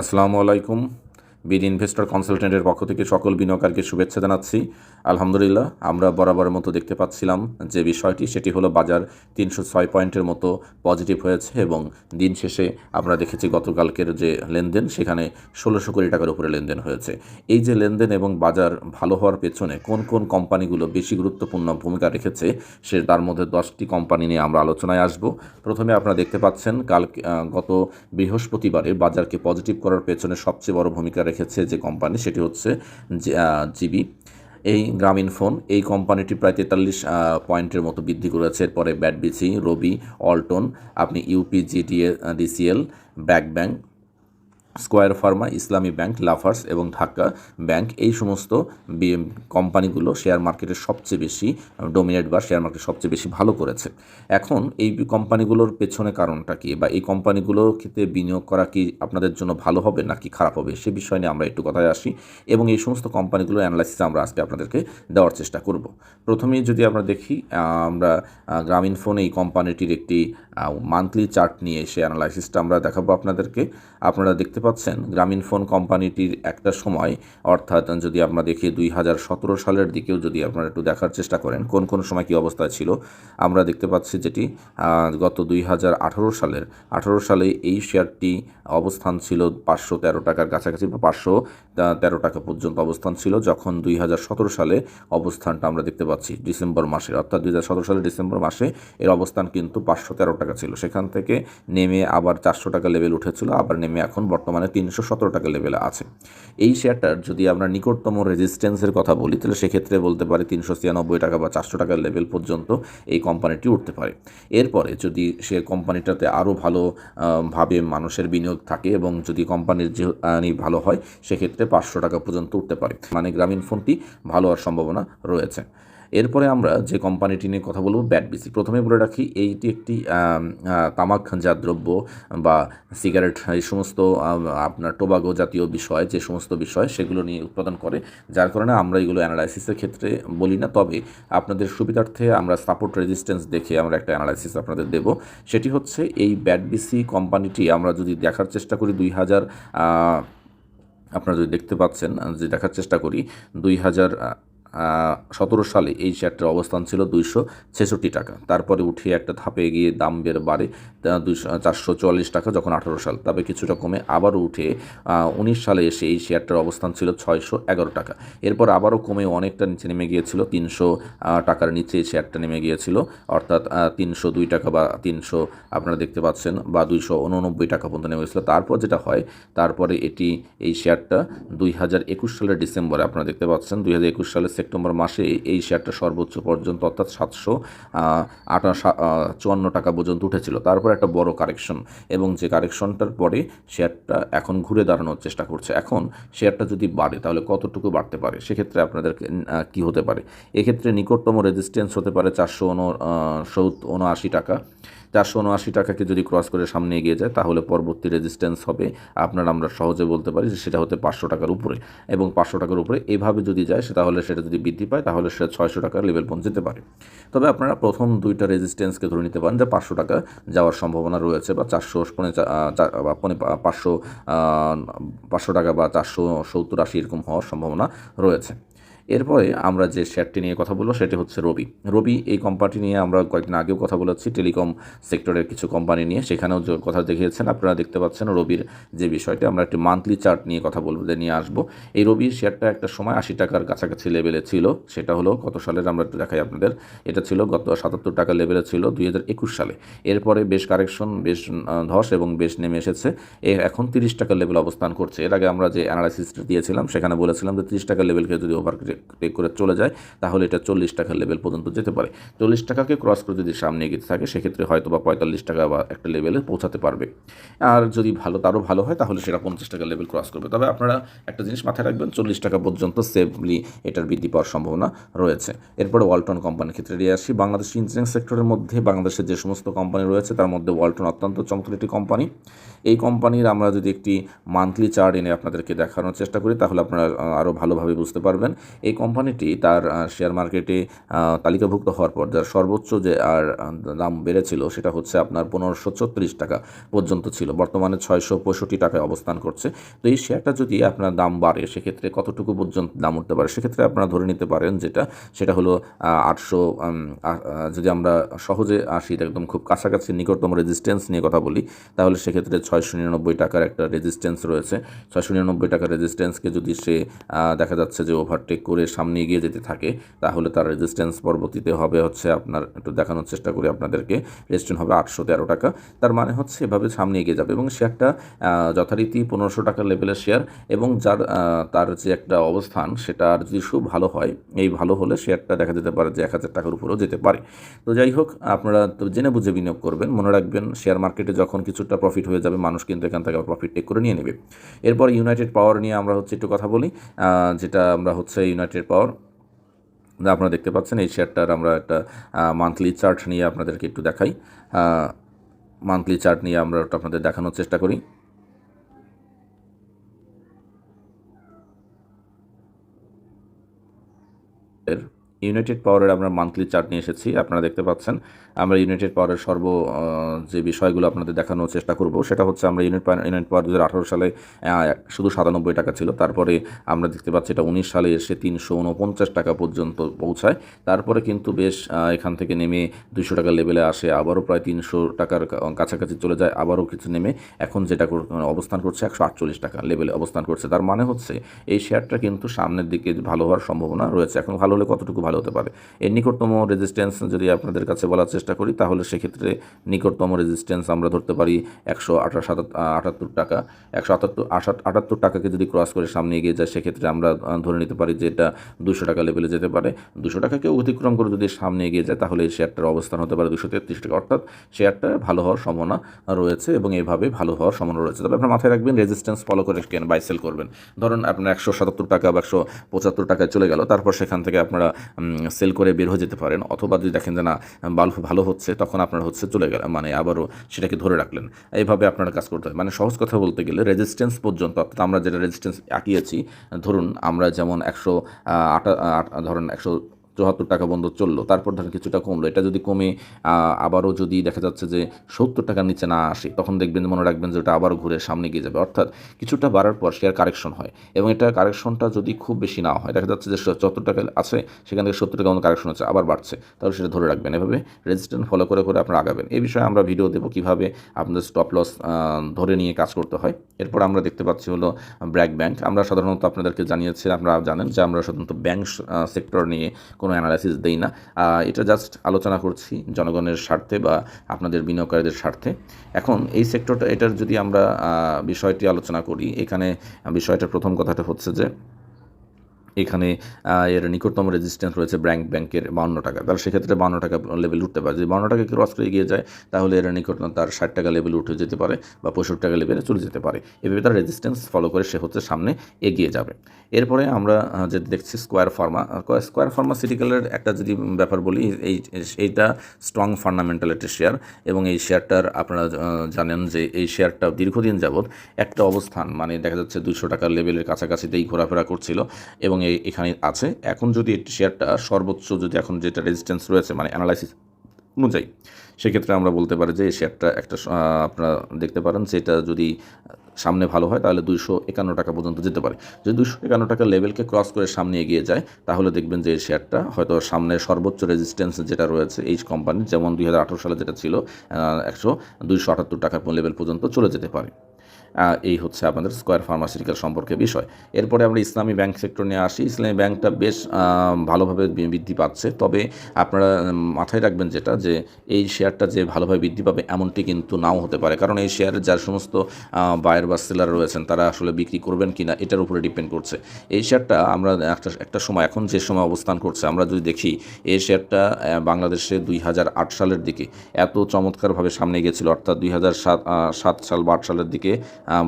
আসসালামু আলাইকুম। বিড ইনভেস্টর কনসালটেন্টের পক্ষ থেকে সকল বিনিয়োগকারীকে শুভেচ্ছা জানাচ্ছি। আলহামদুলিল্লাহ, আমরা বরাবরের মতো দেখতে পাচ্ছিলাম যে বিষয়টি, সেটি হলো বাজার তিনশো ছয় পয়েন্টের মতো পজিটিভ হয়েছে এবং দিন শেষে আমরা দেখেছি গতকালকের যে লেনদেন, সেখানে ষোলোশো কোটি টাকার উপরে লেনদেন হয়েছে। এই যে লেনদেন এবং বাজার ভালো হওয়ার পেছনে কোন কোন কোম্পানিগুলো বেশি গুরুত্বপূর্ণ ভূমিকা রেখেছে, সে তার মধ্যে দশটি কোম্পানি নিয়ে আমরা আলোচনায় আসব। প্রথমে আপনারা দেখতে পাচ্ছেন কাল গত বৃহস্পতিবারে বাজারকে পজিটিভ করার পেছনে সবচেয়ে বড় ভূমিকা রেখেছে যে কোম্পানি, সেটি হচ্ছে জিবি। এই গ্রামীণ ফোন, এই কোম্পানিটি প্রায় তেতাল্লিশ পয়েন্টের মতো বৃদ্ধি করেছে। এরপরে ব্যাটবিসি, রবি, অল্টন, আপনি ইউপি, জিটিএ, ডিসিএল back Bank Square Pharma, Islami Bank, লাফার্স এবং ঢাকা ব্যাংক এই সমস্ত কোম্পানিগুলো শেয়ার মার্কেটে সবচেয়ে বেশি ডোমিনেট বা শেয়ার মার্কেট সবচেয়ে বেশি ভালো করেছে। এখন এই কোম্পানিগুলোর পেছনে কারণটা কি বা এই কোম্পানিগুলোর ক্ষেত্রে বিনিয়োগ করা কি আপনাদের জন্য ভালো হবে নাকি খারাপ হবে সে বিষয় নিয়ে আমরা একটু কথায় আসি এবং এই সমস্ত কোম্পানিগুলোর অ্যানালাইসিস আমরা আজকে আপনাদেরকে দেওয়ার চেষ্টা করব। প্রথমেই যদি আমরা দেখি আমরা গ্রামীণ ফোনে এই কোম্পানিটির একটি মান্থলি চার্ট নিয়ে সে অ্যানালাইসিসটা আমরা দেখাবো আপনাদেরকে। আপনারা দেখতে পাচ্ছেন। গ্রামীণ ফোন কোম্পানিটির একটা সময়, অর্থাৎ যদি আমরা দেখি দুই হাজার সতেরো সালের দিকেও যদি আপনারা একটু দেখার চেষ্টা করেন, কোন কোন সময় কী অবস্থায় ছিল, আমরা দেখতে পাচ্ছি যেটি গত দুই হাজার আঠারো সালের। আঠারো সালে এই শেয়ারটি অবস্থান ছিল পাঁচশো তেরো টাকার কাছাকাছি বা পাঁচশো তেরো টাকা পর্যন্ত অবস্থান ছিল, যখন দুই হাজার সতেরো সালে অবস্থানটা আমরা দেখতে পাচ্ছি ডিসেম্বর মাসে অর্থাৎ দুই হাজার সতেরো সালের ডিসেম্বর মাসে এর অবস্থান কিন্তু পাঁচশো তেরো টাকা ছিল। সেখান থেকে নেমে আবার চারশো টাকা লেভেল উঠেছিল, আবার নেমে এখন বর্তমানে তিনশো সতেরো টাকা লেভেলে আছে। এই শেয়ারটার যদি আমরা নিকটতম রেজিস্ট্যান্সের কথা বলি, তাহলে সেক্ষেত্রে বলতে পারি তিনশো ছিয়ানব্বই টাকা বা চারশো টাকার লেভেল পর্যন্ত এই কোম্পানিটি উঠতে পারে। এরপরে যদি সে কোম্পানিটাতে আরও ভালোভাবে মানুষের বিনিয়োগ থাকে এবং যদি কোম্পানির যে ভালো হয়, সেক্ষেত্রে পাঁচশো টাকা পর্যন্ত উঠতে পারে। মানে গ্রামীণ ফোনটি ভালো হওয়ার সম্ভাবনা রয়েছে। এরপরে আমরা যে কোম্পানিটি নিয়ে কথা বলব ব্যাটবিসি প্রথমে বলে রাখি এইটি একটি আম, আহ, তামাকজাত দ্রব্য বা সিগারেট এই সমস্ত আপনার টোবাগো জাতীয় বিষয় যে সমস্ত বিষয় সেগুলো নিয়ে উৎপাদন করে। যার কারণে আমরা এগুলো অ্যানালাইসিসের ক্ষেত্রে বলি না। তবে আপনাদের সুবিধার্থে আমরা সাপোর্ট রেজিস্ট্যান্স দেখে আমরা একটা অ্যানালাইসিস আপনাদের দেব। সেটি হচ্ছে এই ব্যাটবিসি কোম্পানিটি আমরা যদি দেখার চেষ্টা করি দুই হাজার আপনারা যদি দেখতে পাচ্ছেন যে দেখার চেষ্টা করি দুই হাজার সতেরো সালে এই শেয়ারটার অবস্থান ছিল দুইশো ছেষট্টি টাকা। তারপরে উঠিয়ে একটা ধাপে গিয়ে দাম বের বাড়ে দুইশো চারশো চুয়াল্লিশ টাকা যখন আঠারো সাল। তবে কিছুটা কমে আবারও উঠে উনিশ সালে এসে এই শেয়ারটার অবস্থান ছিল ছয়শো এগারো টাকা। এরপর আবারও কমে অনেকটা নিচে নেমে গিয়েছিল, তিনশো টাকার নিচে এই শেয়ারটা নেমে গিয়েছিল। অর্থাৎ তিনশো দুই টাকা বা তিনশো, আপনারা দেখতে পাচ্ছেন, বা দুইশো উননব্বই টাকা পর্যন্ত নেমে গেছিল তারপর যেটা হয়, তারপরে এটি, এই শেয়ারটা দুই হাজার একুশ সালের ডিসেম্বরে, আপনারা দেখতে পাচ্ছেন, দুই হাজার একুশ সালের সেপ্টেম্বর মাসে এই শেয়ারটা সর্বোচ্চ পর্যন্ত অর্থাৎ সাতশো আটা চুয়ান্ন টাকা পর্যন্ত উঠেছিল। তারপর একটা বড় কারেকশন এবং যে কারেকশনটার পরে শেয়ারটা এখন ঘুরে দাঁড়ানোর চেষ্টা করছে। এখন শেয়ারটা যদি বাড়ে তাহলে কতটুকু বাড়তে পারে? সেক্ষেত্রে আপনাদের কি হতে পারে? এক্ষেত্রে নিকটতম রেজিস্ট্যান্স হতে পারে চারশো উনআশি টাকা। চারশো উনআশি টাকাকে যদি ক্রস করে সামনে এগিয়ে যায়, তাহলে পরবর্তী রেজিস্ট্যান্স হবে। আপনার আমরা সহজে বলতে পারি যে সেটা হতে পাঁচশো টাকার উপরে। এবং পাঁচশো টাকার উপরে এভাবে যদি যায়, সে তাহলে সেটা যদি বৃদ্ধি পায়, তাহলে সেটা ছয়শো টাকার লেভেল পৌঁছে যেতে পারে। তবে আপনারা প্রথম দুইটা রেজিস্ট্যান্সকে ধরে নিতে পারেন যে পাঁচশো টাকা যাওয়ার সম্ভাবনা রয়েছে বা চারশো পনে পনে পাঁচশো পাঁচশো টাকা বা চারশো সত্তর আশি এরকম হওয়ার সম্ভাবনা রয়েছে। এরপরে আমরা যে শেয়ারটি নিয়ে কথা বলব সেটি হচ্ছে রবি। রবি এই কোম্পানি নিয়ে আমরা কয়েকদিন আগেও কথা বলেছি টেলিকম সেক্টরের কিছু কোম্পানি নিয়ে। সেখানেও যে কথা দেখিয়েছেন, আপনারা দেখতে পাচ্ছেন রবির যে বিষয়টি। আমরা একটি মান্থলি চার্ট নিয়ে কথা বলব, যে নিয়ে আসব। এই রবির শেয়ারটা একটা সময় আশি টাকার কাছাকাছি লেভেলে ছিল। সেটা হলো কত সালের, আমরা একটু দেখাই আপনাদের। এটা ছিল গত সাতাত্তর টাকা লেভেলে ছিল দুই হাজার একুশ সালে। এরপরে বেশ কারেকশন বেশ ধস এবং বেশ নেমে এসেছে। এখন তিরিশ টাকার লেভেল অবস্থান করছে। এর আগে আমরা যে অ্যানালাইসিসটা দিয়েছিলাম, সেখানে বলেছিলাম যে তিরিশ টাকার লেভেলকে যদি ওভার করে চলে যায়, তাহলে এটা চল্লিশ টাকার লেভেল পর্যন্ত যেতে পারে। চল্লিশ টাকাকে ক্রস করে যদি সামনে এগিয়ে থাকে, সেক্ষেত্রে হয়তো বা পঁয়তাল্লিশ টাকা বা একটা লেভেলে পৌঁছাতে পারবে। আর যদি ভালো, তারও ভালো হয়, তাহলে সেটা পঞ্চাশ টাকার লেভেল ক্রস করবে। তবে আপনারা একটা জিনিস মাথায় রাখবেন, চল্লিশ টাকা পর্যন্ত সেফলি এটার বৃদ্ধি পাওয়ার সম্ভাবনা রয়েছে। এরপরে ওয়ালটন কোম্পানির ক্ষেত্রে নিয়ে আসি। বাংলাদেশ ইঞ্জিনিয়ারিং সেক্টরের মধ্যে বাংলাদেশের যে সমস্ত কোম্পানি রয়েছে, তার মধ্যে ওয়ালটন অত্যন্ত চমৎকার একটি কোম্পানি এই কোম্পানির আমরা যদি একটি মান্থলি চার্ট এনে আপনাদেরকে দেখানোর চেষ্টা করি, তাহলে আপনারা আরও ভালোভাবে বুঝতে পারবেন। এই কোম্পানিটি তার শেয়ার মার্কেটে তালিকাভুক্ত হওয়ার পর যার সর্বোচ্চ যে, আর দাম বেড়েছিল সেটা হচ্ছে আপনার পনেরোশো ছত্রিশ টাকা পর্যন্ত ছিল। বর্তমানে ছয়শো পঁয়ষট্টি টাকায় অবস্থান করছে। তো এই শেয়ারটা যদি আপনার দাম বাড়ে, সেক্ষেত্রে কতটুকু পর্যন্ত দাম উঠতে পারে? সেক্ষেত্রে আপনারা ধরে নিতে পারেন যেটা, সেটা হলো আটশো যদি আমরা সহজে আসি, একদম খুব কাছাকাছি নিকটতম রেজিস্ট্যান্স নিয়ে কথা বলি, তাহলে সেক্ষেত্রে ছয়শো নিরানব্বই টাকার একটা রেজিস্ট্যান্স রয়েছে। ছয়শো নিরানব্বই টাকার রেজিস্ট্যান্সকে যদি সে দেখা যাচ্ছে যে ওভারটেক করে সামনে এগিয়ে যেতে থাকে, তাহলে তার রেজিস্ট্যান্স পরবর্তীতে হবে হচ্ছে আপনার, একটু দেখানোর চেষ্টা করি আপনাদেরকে রেজিস্ট্যান্স হবে আটশো তেরো টাকা। তার মানে হচ্ছে এভাবে সামনে এগিয়ে যাবে এবং শেয়ারটা যথারীতি পনেরোশো টাকার লেভেলের শেয়ার এবং যার তার যে একটা অবস্থান সেটা আর যদি খুব ভালো হয়, এই ভালো হলে শেয়ারটা দেখা যেতে পারে যে এক হাজার টাকার উপরেও যেতে পারে। তো যাই হোক, আপনারা তো জেনে বুঝে বিনিয়োগ করবেন। মনে রাখবেন শেয়ার মার্কেটে যখন কিছুটা প্রফিট হয়ে যাবে মানুষ কিন্তু এখান থেকে প্রফিট টেক করে নিয়ে নেবে। এরপর ইউনাইটেড পাওয়ার নিয়ে আমরা হচ্ছে একটু কথা বলি। যেটা আমরা হচ্ছে ইউনাইটেড পাওয়ার আপনারা দেখতে পাচ্ছেন এই শেয়ারটার আমরা একটা মান্থলি চার্ট নিয়ে আপনাদেরকে একটু দেখাই। মান্থলি চার্ট নিয়ে আমরা আপনাদের দেখানোর চেষ্টা করি এর ইউনাইটেড পাওয়ারের আমরা মান্থলি চার্ট নিয়ে এসেছি, আপনারা দেখতে পাচ্ছেন। আমরা ইউনাইটেড পাওয়ারের সর্ব যে বিষয়গুলো আপনাদের দেখানোর চেষ্টা করব, সেটা হচ্ছে আমরা ইউনিট ইউনাইটেড পাওয়ার দু হাজার আঠারো সালে শুধু সাতানব্বই টাকা ছিল। তারপরে আমরা দেখতে পাচ্ছি এটা উনিশ সালে এসে তিনশো উনপঞ্চাশ টাকা পর্যন্ত পৌঁছায়। তারপরে কিন্তু বেশ এখান থেকে নেমে দুশো টাকার লেভেলে আসে, আবারও প্রায় তিনশো টাকার কাছাকাছি চলে যায়, আবারও কিছু নেমে। এখন যেটা অবস্থান করছে একশো আটচল্লিশ টাকা লেভেলে অবস্থান করছে। তার মানে হচ্ছে, এই শেয়ারটা কিন্তু সামনের দিকে ভালো হওয়ার সম্ভাবনা রয়েছে। এখন ভালো হলে কতটুকু ভালো হতে পারে। এর নিকটতম রেজিস্ট্যান্স যদি আপনাদের কাছে বলার চেষ্টা করি, তাহলে সেক্ষেত্রে নিকটতম রেজিস্ট্যান্স আমরা ধরতে পারি একশো আঠাশ আটাত্তর টাকা। একশো আটাত্তর আটাত্তর টাকাকে যদি ক্রস করে সামনে এগিয়ে যায়, সেক্ষেত্রে আমরা ধরে নিতে পারি যে এটা দুশো টাকা লেভেলে যেতে পারে। দুশো টাকাকে অতিক্রম করে যদি সামনে এগিয়ে যায়, তাহলে এই শেয়ারটার অবস্থান হতে পারে দুশো তেত্রিশ টাকা। অর্থাৎ শেয়ারটা ভালো হওয়ার সম্ভাবনা রয়েছে এবং এইভাবে ভালো হওয়ার সম্ভাবনা রয়েছে। তবে আপনার মাথায় রাখবেন রেজিস্ট্যান্স ফলো করে কেন বাই সেল করবেন? ধরুন আপনার একশো সাতাত্তর টাকা বা একশো পঁচাত্তর টাকায় চলে গেল, তারপর সেখান থেকে আপনারা সেল করে বের হয়ে যেতে পারেন অথবা যদি দেখেন যে না, বাল্ব ভালো হচ্ছে, তখন আপনার হচ্ছে চলে গেল মানে আবারও সেটাকে ধরে রাখলেন। এইভাবে আপনারা কাজ করতে হয়। মানে সহজ কথা বলতে গেলে রেজিস্ট্যান্স পর্যন্ত, অর্থাৎ আমরা যেটা রেজিস্ট্যান্স আঁকিয়েছি, ধরুন আমরা যেমন একশো আটা, ধরুন একশো চুয়াত্তর টাকা বন্ধ চলল, তারপর ধরেন কিছুটা কমলো। এটা যদি কমে আবারও যদি দেখা যাচ্ছে যে সত্তর টাকার নিচে না আসে, তখন দেখবেন মনে রাখবেন যে ওটা আবারও ঘুরে সামনে গিয়ে যাবে। অর্থাৎ কিছুটা বাড়ার পর শেয়ার কারেকশন হয়। এবং এটা কারেকশনটা যদি খুব বেশি না হয়, দেখা যাচ্ছে যে চুয়াত্তর টাকা আছে, সেখান থেকে সত্তর টাকা কারেকশন হচ্ছে, আবার বাড়ছে। তাহলে সেটা ধরে রাখবেন। এভাবে রেজিস্ট্যান্ট ফলো করে করে আপনারা আগাবেন। এই বিষয়ে আমরা ভিডিও দেবো কীভাবে আপনাদের স্টপ লস ধরে নিয়ে কাজ করতে হয়। এরপর আমরা দেখতে পাচ্ছি হলো ব্র্যাক ব্যাংক আমরা সাধারণত আপনাদেরকে জানিয়েছি, আপনারা জানেন যে আমরা সাধারণত ব্যাংক সেক্টর নিয়ে কোনো অ্যানালাইসিস দেই না। এটা জাস্ট আলোচনা করছি জনগণের স্বার্থে বা আপনাদের বিনিয়োগকারীদের স্বার্থে। এখন এই সেক্টরটা এটার যদি আমরা বিষয়টি আলোচনা করি, এখানে বিষয়টার প্রথম কথাটা হচ্ছে যে এখানে এর নিকটতম রেজিস্ট্যান্স রয়েছে ব্যাংক ব্যাংকের বান্ন টাকা। তাহলে সেক্ষেত্রে বান্ন টাকা লেভেল উঠতে পারে। যদি বান্ন টাকা ক্রস করে এগিয়ে যায়, তাহলে এর নিকটতম তার ষাট টাকা লেভেল উঠে যেতে পারে বা পঁয়ষট্টি টাকা লেভেলে চলে যেতে পারে। এভাবে তার রেজিস্ট্যান্স ফলো করে সে হচ্ছে সামনে এগিয়ে যাবে। এরপরে আমরা যে দেখছি স্কোয়ার ফার্মা স্কোয়ার ফার্মা ফার্মাসিউটিক্যালের একটা যদি ব্যাপার বলি, এই, এইটা স্ট্রং ফান্ডামেন্টাল একটা শেয়ার এবং এই শেয়ারটার আপনারা জানেন যে এই শেয়ারটা দীর্ঘদিন যাবৎ একটা অবস্থান মানে দেখা যাচ্ছে দুশো টাকার লেভেলের কাছাকাছিতেই ঘোরাফেরা করছিল এবং এখানে আছে। এখন যদি শেয়ারটা সর্বোচ্চ যদি এখন যেটা রেজিস্ট্যান্স রয়েছে মানে অ্যানালাইসিস অনুযায়ী, সেক্ষেত্রে আমরা বলতে পারি যে এই শেয়ারটা একটা আপনারা দেখতে পারেন এটা যদি সামনে ভালো হয়, তাহলে দুইশো একান্ন টাকা পর্যন্ত যেতে পারে। যদি দুইশো একান্ন টাকা লেভেলকে ক্রস করে সামনে এগিয়ে যায়, তাহলে দেখবেন যে এই শেয়ারটা হয়তো সামনে সর্বোচ্চ রেজিস্ট্যান্স যেটা রয়েছে, এই কোম্পানির যেমন দুই হাজার আঠারো সালে যেটা ছিল একশো দুইশো আটাত্তর টাকার লেভেল পর্যন্ত চলে যেতে পারে। এই হচ্ছে আপনাদের স্কোয়ার ফার্মাসিউটিক্যাল সম্পর্কে বিষয়। এরপরে আমরা ইসলামী ব্যাংক সেক্টর নিয়ে আসি। ইসলামী ব্যাংকটা বেশ ভালোভাবে বৃদ্ধি পাচ্ছে। তবে আপনারা মাথায় রাখবেন যেটা, যে এই শেয়ারটা যে ভালোভাবে বৃদ্ধি পাবে, এমনটি কিন্তু নাও হতে পারে। কারণ এই শেয়ারের যার সমস্ত বায়ার বা সেলার রয়েছেন, তারা আসলে বিক্রি করবেন কি না এটার উপরে ডিপেন্ড করছে। এই শেয়ারটা আমরা একটা একটা সময়, এখন যে সময় অবস্থান করছে, আমরা যদি দেখি, এই শেয়ারটা বাংলাদেশে দুই হাজার আট সালের দিকে এত চমৎকারভাবে সামনে গিয়েছিল অর্থাৎ দুই সাত সাল বা সালের দিকে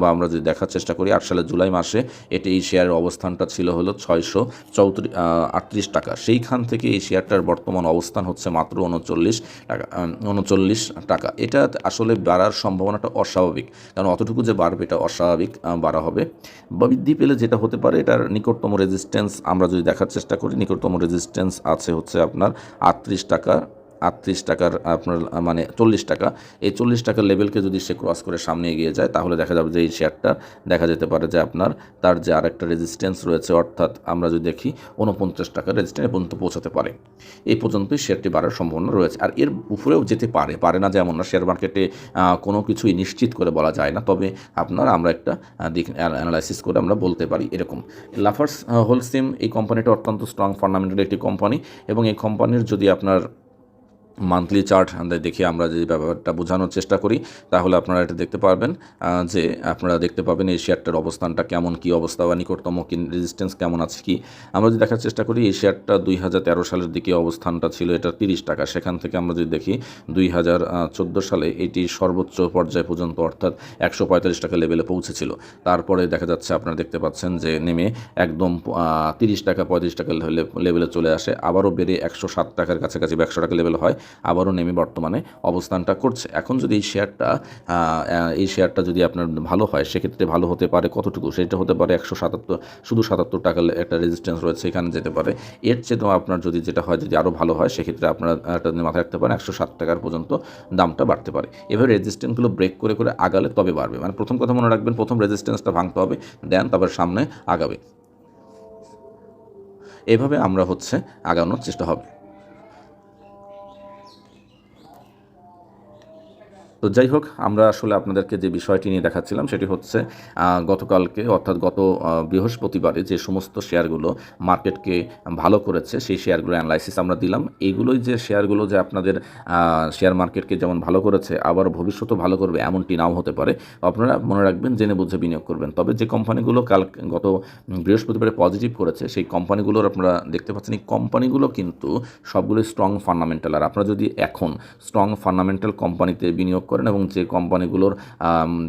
বা আমরা যদি দেখার চেষ্টা করি, আট সালের জুলাই মাসে এটি এই শেয়ারের অবস্থানটা ছিল হলো ছয়শো চৌত্রিশ আটত্রিশ টাকা। সেইখান থেকে এই শেয়ারটার বর্তমান অবস্থান হচ্ছে মাত্র উনচল্লিশ টাকা উনচল্লিশ টাকা। এটা আসলে বাড়ার সম্ভাবনাটা অস্বাভাবিক, কারণ অতটুকু যে বাড়বে এটা অস্বাভাবিক বাড়া হবে। বা বৃদ্ধি পেলে যেটা হতে পারে, এটার নিকটতম রেজিস্ট্যান্স আমরা যদি দেখার চেষ্টা করি, নিকটতম রেজিস্ট্যান্স আছে হচ্ছে আপনার আটত্রিশ টাকা। আটত্রিশ টাকার, আপনার মানে চল্লিশ টাকা। এই চল্লিশ টাকার লেভেলকে যদি সে ক্রস করে সামনে এগিয়ে যায়, তাহলে দেখা যাবে যে এই শেয়ারটা দেখা যেতে পারে যে আপনার তার যে আরেকটা রেজিস্ট্যান্স রয়েছে, অর্থাৎ আমরা যদি দেখি উনপঞ্চাশ টাকার রেজিস্ট্যান্স পর্যন্ত পৌঁছাতে পারে। এই পর্যন্তই শেয়ারটি বাড়ার সম্ভাবনা রয়েছে। আর এর উপরেও যেতে পারে পারে না যেমন না শেয়ার মার্কেটে কোনো কিছুই নিশ্চিত করে বলা যায় না। তবে আপনার আমরা একটা দিক অ্যানালাইসিস করে আমরা বলতে পারি এরকম। লাফার্স হোলসিম এই কোম্পানিটা অত্যন্ত স্ট্রং ফান্ডামেন্টাল একটি কোম্পানি এবং এই কোম্পানির যদি আপনার মান্থলি চার্ট দেখে আমরা যদি ব্যাপারটা বোঝানোর চেষ্টা করি, তাহলে আপনারা এটা দেখতে পারবেন যে আপনারা দেখতে পাবেন এই শেয়ারটার অবস্থানটা কেমন, কি অবস্থা, বা নিকটতম কি রেজিস্ট্যান্স কেমন আছে, কি। আমরা যদি দেখার চেষ্টা করি এই শেয়ারটা দুই হাজার তেরো সালের দিকে অবস্থানটা ছিল, এটা তিরিশ টাকা। সেখান থেকে আমরা যদি দেখি, দুই হাজার চোদ্দ সালে এটি সর্বোচ্চ পর্যায় পর্যন্ত, অর্থাৎ একশো পঁয়তাল্লিশ টাকা লেভেলে পৌঁছেছিল। তারপরে দেখা যাচ্ছে, আপনারা দেখতে পাচ্ছেন যে নেমে একদম তিরিশ টাকা পঁয়ত্রিশ টাকা লেভেলে- লেভেলে চলে আসে, আবারও বেড়ে একশো সাত টাকার কাছাকাছি বা একশো টাকা লেভেল হয়। আবারও নেমে বর্তমানে অবস্থানটা করছে। এখন যদি এই শেয়ারটা এই শেয়ারটা যদি আপনার ভালো হয়, সেক্ষেত্রে ভালো হতে পারে কতটুকু? সেটা হতে পারে একশো সাতাত্তর, শুধু সাতাত্তর টাকার একটা রেজিস্ট্যান্স রয়েছে এখানে যেতে পারে। এর চেয়েও আপনার যদি যেটা হয়, যদি আরও ভালো হয়, সেক্ষেত্রে আপনারা, একটা মাথায় রাখতে পারেন একশো সাত টাকার পর্যন্ত দামটা বাড়তে পারে। এভাবে রেজিস্ট্যান্সগুলো ব্রেক করে করে আগালে তবে বাড়বে। মানে প্রথম কথা মনে রাখবেন, প্রথম রেজিস্ট্যান্সটা ভাঙতে হবে দেন তারপর সামনে আগাবে। এভাবে আমরা হচ্ছে আগানোর চেষ্টা হবে। তো যাই হোক, আমরা আসলে আপনাদেরকে যে বিষয়টি নিয়ে দেখাচ্ছিলাম সেটি হচ্ছে গতকালকে অর্থাৎ গত বৃহস্পতিবারে যে সমস্ত শেয়ারগুলো মার্কেটকে ভালো করেছে, সেই শেয়ারগুলো অ্যানালাইসিস আমরা দিলাম। এইগুলোই যে শেয়ারগুলো যে আপনাদের শেয়ার মার্কেটকে যেমন ভালো করেছে, আবার ভবিষ্যতেও ভালো করবে এমনটি নাও হতে পারে। আপনারা মনে রাখবেন, জেনে বুঝে বিনিয়োগ করবেন। তবে যে কোম্পানিগুলো কাল, গত বৃহস্পতিবারে পজিটিভ করেছে, সেই কোম্পানিগুলোর আপনারা দেখতে পাচ্ছেন, এই কোম্পানিগুলো কিন্তু সবগুলো স্ট্রং ফান্ডামেন্টাল আর আপনারা যদি এখন স্ট্রং ফান্ডামেন্টাল কোম্পানিতে বিনিয়োগ করেন এবং যে কোম্পানিগুলোর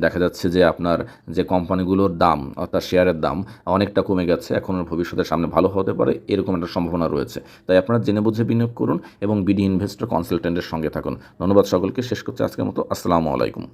দেখা যাচ্ছে যে আপনার যে কোম্পানিগুলোর দাম, অর্থাৎ শেয়ারের দাম অনেকটা কমে গেছে, এখন ভবিষ্যতের সামনে ভালো হতে পারে, এরকম একটা সম্ভাবনা রয়েছে। তাই আপনারা জেনে বুঝে বিনিয়োগ করুন এবং বিডি ইনভেস্টর কনসালটেন্টের সঙ্গে থাকুন। ধন্যবাদ সকলকে, শেষ করছে আজকের মতো। আসসালামু আলাইকুম।